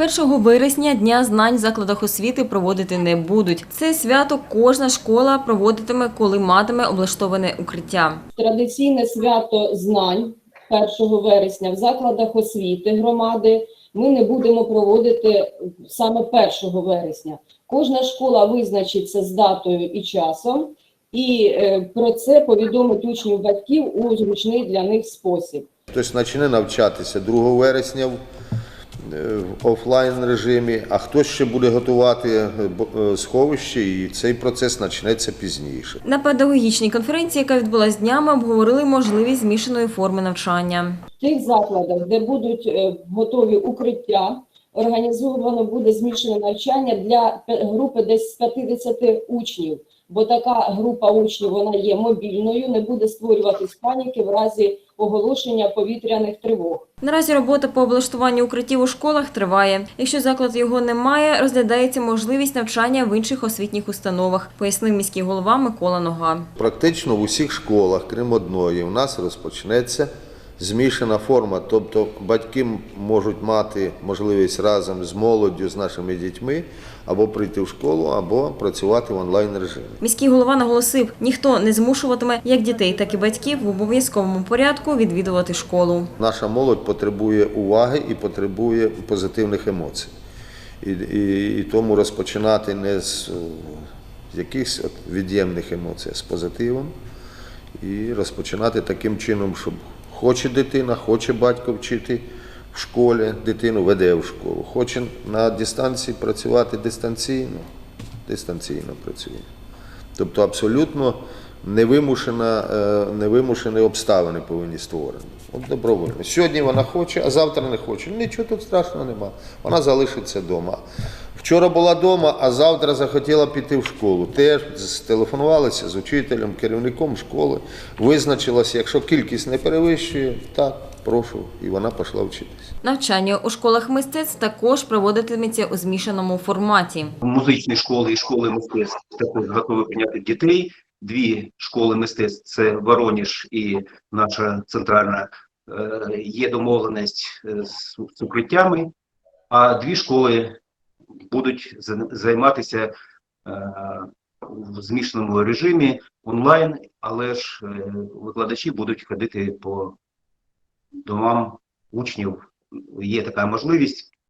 1 вересня Дня знань в закладах освіти проводити не будуть. Це свято кожна школа проводитиме, коли матиме облаштоване укриття. Традиційне свято знань 1 вересня в закладах освіти громади ми не будемо проводити саме 1 вересня. Кожна школа визначиться з датою і часом, і е, про це повідомить учнів батьків у зручний для них спосіб. Хтось почне навчатися 2 вересня в, в офлайн режимі, а хтось ще буде готувати е, е, сховище, і цей процес почнеться пізніше. На педагогічній конференції, яка відбулась днями, обговорили можливість змішаної форми навчання. В тих закладах, де будуть е, готові укриття, організовано буде змішане навчання для групи десь з 50 учнів, бо така група учнів вона є мобільною, не буде створюватись паніки в разі оголошення повітряних тривог. Наразі робота по облаштуванню укриттів у школах триває. Якщо заклад його не має, розглядається можливість навчання в інших освітніх установах, пояснив міський голова Микола Нога. Практично в усіх школах, крім одної, у нас розпочнеться змішана форма. Тобто батьки можуть мати можливість разом з молоддю, з нашими дітьми або прийти в школу, або працювати в онлайн режимі. Міський голова наголосив, ніхто не змушуватиме як дітей, так і батьків в обов'язковому порядку відвідувати школу. Наша молодь потребує уваги і потребує позитивних емоцій. І, і, і тому розпочинати не з е, якихось від'ємних емоцій, а з позитивом. І розпочинати таким чином, щоб хоче дитина, хоче батько вчити в школі, дитину веде в школу. Хоче на дистанції працювати дистанційно, дистанційно працює. Тобто абсолютно невимушена, е, невимушені обставини повинні створені. От добровольно. Сьогодні вона хоче, а завтра не хоче. Нічого тут страшного нема. Вона залишиться вдома. Вчора була вдома, а завтра захотіла піти в школу. Теж зтелефонувалися з учителем, керівником школи, визначилася, якщо кількість не перевищує, так, прошу, і вона пішла вчитися. Навчання у школах мистецтв також проводитиметься у змішаному форматі. музичні школи і школи мистецтв також готові прийняти дітей. Дві школи мистецтв це Вороніж і наша центральна е, є домовленість е, з, укриттями, а дві школи будуть займатися е, в змішаному режимі онлайн, але ж викладачі будуть ходити по домам учнів. Є така можливість.